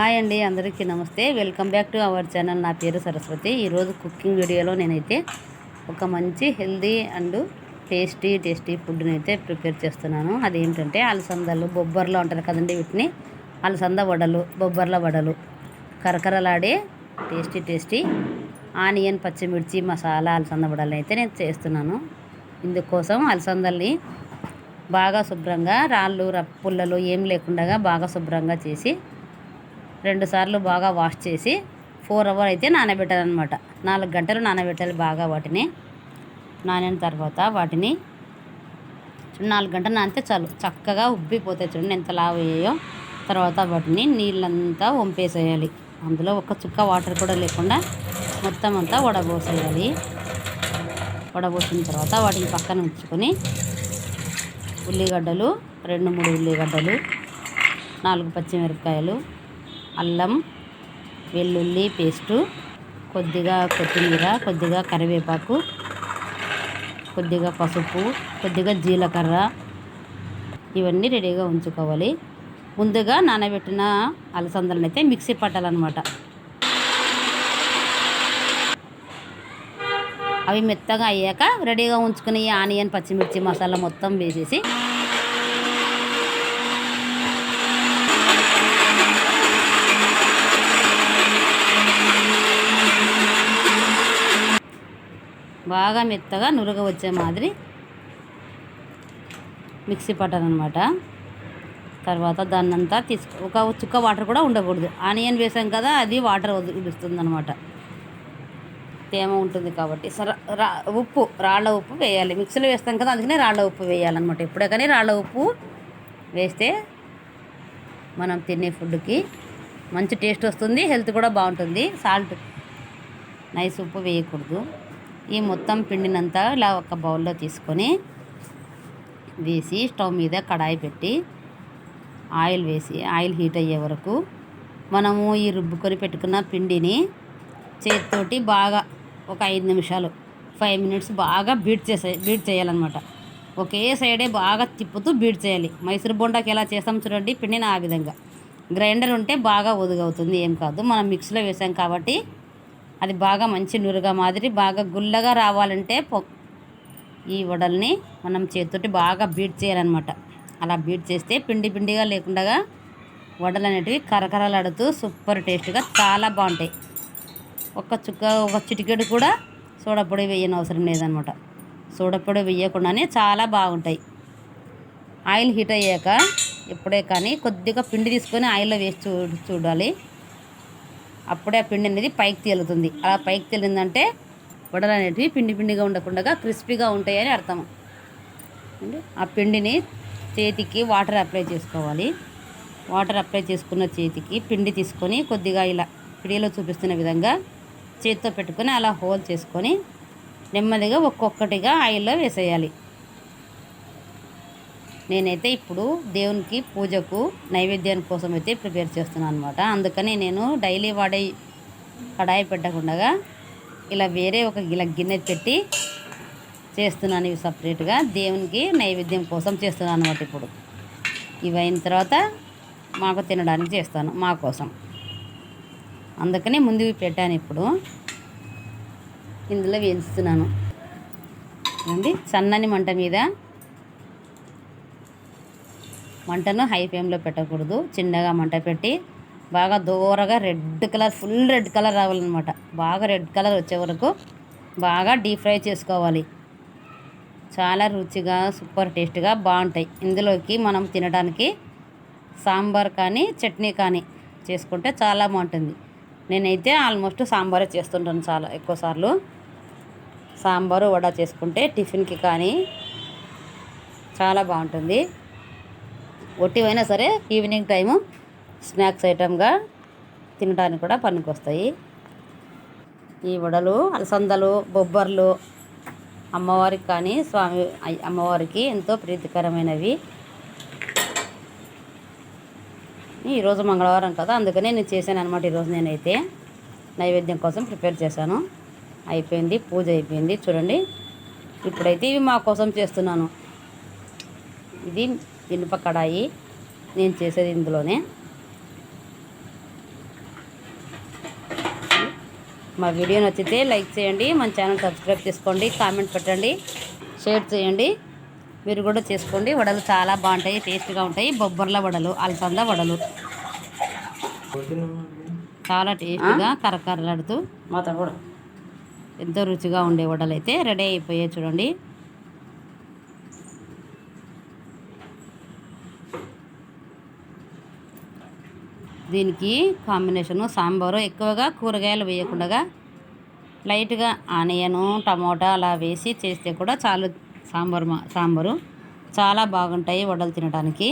Hi అండి అందరికీ నమస్తే. Welcome back to our channel నా పేరు సరస్వతి. ఈరోజు కుకింగ్ వీడియోలో నేనైతే ఒక మంచి హెల్దీ అండ్ టేస్టీ టేస్టీ ఫుడ్ని అయితే ప్రిపేర్ చేస్తున్నాను. అదేంటంటే అలసందలు బొబ్బర్లు అంటారు కదండి వీటిని. అలసంద వడలు బొబ్బర్ల వడలు. కరకరలాడే టేస్టీ టేస్టీ ఆనియన్ పచ్చిమిర్చి మసాలా అలసంద వడలు అయితే నేను చేస్తున్నాను. ఇందుకోసం అలసందల్ని బాగా శుభ్రంగా రాళ్ళు రప్ పుల్లలు ఏం లేకుండా బాగా శుభ్రంగా చేసి రెండుసార్లు బాగా వాష్ చేసి ఫోర్ అవర్ అయితే నానబెట్టాలన్నమాట. నాలుగు గంటలు నానబెట్టాలి బాగా వాటిని. నానిన తర్వాత వాటిని నాలుగు గంటలు నానితే చాలు. చక్కగా ఉబ్బిపోతాయి చూడండి ఎంత లావు వేయో తర్వాత వాటిని నీళ్ళంతా వంపేసేయాలి. అందులో ఒక చుక్క వాటర్ కూడా లేకుండా మొత్తం అంతా వడబోసేయాలి. వడబోసిన తర్వాత వాటిని పక్కన ఉంచుకొని ఉల్లిగడ్డలు రెండు మూడు ఉల్లిగడ్డలు నాలుగు పచ్చిమిరపకాయలు అల్లం వెల్లుల్లి పేస్టు కొద్దిగా కొత్తిమీర కొద్దిగా కరివేపాకు కొద్దిగా పసుపు కొద్దిగా జీలకర్ర. ఇవన్నీ రెడీగా ఉంచుకోవాలి. ముందుగా నానబెట్టిన అలసందలను అయితే మిక్సీ పట్టాలన్నమాట. అవి మెత్తగా అయ్యాక రెడీగా ఉంచుకుని ఆనియన్ పచ్చిమిర్చి మసాలా మొత్తం వేసేసి బాగా మెత్తగా నురగ వచ్చే మాదిరి మిక్సీ పట్టాలన్నమాట తర్వాత దాన్ని అంతా తీసుకు ఒక చుక్క వాటర్ కూడా ఉండకూడదు. ఆనియన్ వేసాం కదా అది వాటర్ వదిలిస్తుంది అనమాట తేమ ఉంటుంది కాబట్టి. రా ఉప్పు రాళ్ళ ఉప్పు వేయాలి. మిక్సీలో వేస్తాం కదా అందుకనే రాళ్ళ ఉప్పు వేయాలన్నమాట. ఎప్పుడే కానీ రాళ్ళ ఉప్పు వేస్తే మనం తినే ఫుడ్కి మంచి టేస్ట్ వస్తుంది హెల్త్ కూడా బాగుంటుంది. సాల్ట్ నైస్ ఉప్పు వేయకూడదు. ఈ మొత్తం పిండినంతా ఇలా ఒక బౌల్లో తీసుకొని వేసి స్టవ్ మీద కడాయి పెట్టి ఆయిల్ వేసి ఆయిల్ హీట్ అయ్యే వరకు మనము ఈ రుబ్బుకొని పెట్టుకున్న పిండిని చేతితోటి బాగా ఒక ఐదు నిమిషాలు ఫైవ్ మినిట్స్ బాగా బీట్ చేసే బీట్ చేయాలన్నమాట. ఒకే సైడే బాగా తిప్పుతూ బీట్ చేయాలి. మైసూర్ బొండాకి ఎలా చేస్తాం చూడండి పిండిని ఆ విధంగా. గ్రైండర్ ఉంటే బాగా ఒదుగవుతుంది ఏం కాదు. మనం మిక్సీలో వేసాం కాబట్టి అది బాగా మంచి నురుగా మాదిరి బాగా గుల్లగా రావాలంటే ఈ వడల్ని మనం చేతితోటి బాగా బీట్ చేయాలన్నమాట. అలా బీట్ చేస్తే పిండి పిండిగా లేకుండా వడలు అనేటివి కరకరలాడుతూ సూపర్ టేస్ట్గా చాలా బాగుంటాయి. ఒక్క చుక్క ఒక చిటికెడు కూడా సోడపొడి వేయని అవసరం లేదనమాట సోడపొడి వేయకుండానే చాలా బాగుంటాయి. ఆయిల్ హీట్ అయ్యాక ఎప్పుడే కానీ కొద్దిగా పిండి తీసుకొని ఆయిల్లో వేసి చూ చూడాలి. అప్పుడే ఆ పిండి అనేది పైకి తేలుతుంది. అలా పైకి తేలిందంటే వడలు అనేటివి పిండి పిండిగా ఉండకుండా క్రిస్పీగా ఉంటాయని అర్థం. అంటే ఆ పిండిని చేతికి వాటర్ అప్లై చేసుకోవాలి. వాటర్ అప్లై చేసుకున్న చేతికి పిండి తీసుకొని కొద్దిగా ఇలా పిడిలో చూపిస్తున్న విధంగా చేతితో పెట్టుకొని అలా హోల్ చేసుకొని నెమ్మదిగా ఒక్కొక్కటిగా ఆయిల్లో వేసేయాలి. నేనైతే ఇప్పుడు దేవునికి పూజకు నైవేద్యాని కోసం అయితే ప్రిపేర్ చేస్తున్నాను అనమాట అందుకని నేను డైలీ వాడే కడాయి పెట్టకుండా ఇలా వేరే ఒక ఇలా గిన్నె పెట్టి చేస్తున్నాను ఇవి సపరేట్గా. దేవునికి నైవేద్యం కోసం చేస్తున్నాను అనమాట ఇప్పుడు. ఇవి అయిన తర్వాత మాకు తినడానికి చేస్తాను మా కోసం. అందుకని ముందు పెట్టాను ఇప్పుడు. ఇందులో వేయిస్తున్నాను అండి సన్నని మంట మీద మంటను హై ఫ్లేమ్లో పెట్టకూడదు. చిన్నగా మంట పెట్టి బాగా దూరగా red colour full red colour రావాలన్నమాట. బాగా రెడ్ కలర్ వచ్చే వరకు బాగా డీప్ ఫ్రై చేసుకోవాలి. చాలా రుచిగా సూపర్ టేస్ట్గా బాగుంటాయి. ఇందులోకి మనం తినడానికి సాంబార్ కానీ చట్నీ కానీ చేసుకుంటే చాలా బాగుంటుంది. నేనైతే ఆల్మోస్ట్ సాంబారే చేస్తుంటాను చాలా ఎక్కువసార్లు సాంబారు వడ చేసుకుంటే టిఫిన్కి కానీ చాలా బాగుంటుంది. ఒట్టివైనా సరే ఈవినింగ్ టైము స్నాక్స్ ఐటమ్గా తినడానికి కూడా పనికొస్తాయి. ఈ వడలు అలసందలు బొబ్బర్లు అమ్మవారికి కానీ స్వామి అమ్మవారికి ఎంతో ప్రీతికరమైనవి. ఈరోజు మంగళవారం కదా అందుకనే నేను చేశాను అనమాట ఈరోజు నేనైతే. నైవేద్యం కోసం ప్రిపేర్ చేశాను. అయిపోయింది పూజ అయిపోయింది. చూడండి ఇప్పుడైతే ఇవి మా కోసం చేస్తున్నాను. ఇది ఇనుప కడాయి నేను చేసేది ఇందులోనే. మా వీడియో నచ్చితే లైక్ చేయండి మన ఛానల్ సబ్స్క్రైబ్ చేసుకోండి కామెంట్ పెట్టండి షేర్ చేయండి. మీరు కూడా చేసుకోండి. వడలు చాలా బాగుంటాయి టేస్ట్గా ఉంటాయి. బొబ్బర్ల వడలు అల్సంద వడలు. చాలా టేస్ట్గా కరకరలాడుతూ మాతో కూడా ఎంతో రుచిగా ఉండే వడలు అయితే రెడీ అయిపోయాయి చూడండి. దీనికి కాంబినేషను సాంబారు ఎక్కువగా కూరగాయలు వేయకుండా లైట్గా ఆనియను టమోటా అలా వేసి చేస్తే కూడా చాలు సాంబారు మా సాంబారు. చాలా బాగుంటాయి వడలు తినడానికి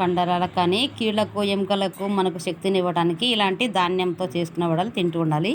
కండరాలకు కానీ కీళ్ళకు ఎముకలకు మనకు శక్తిని ఇవ్వడానికి ఇలాంటి ధాన్యంతో చేసుకున్న వడలు తింటూ ఉండాలి.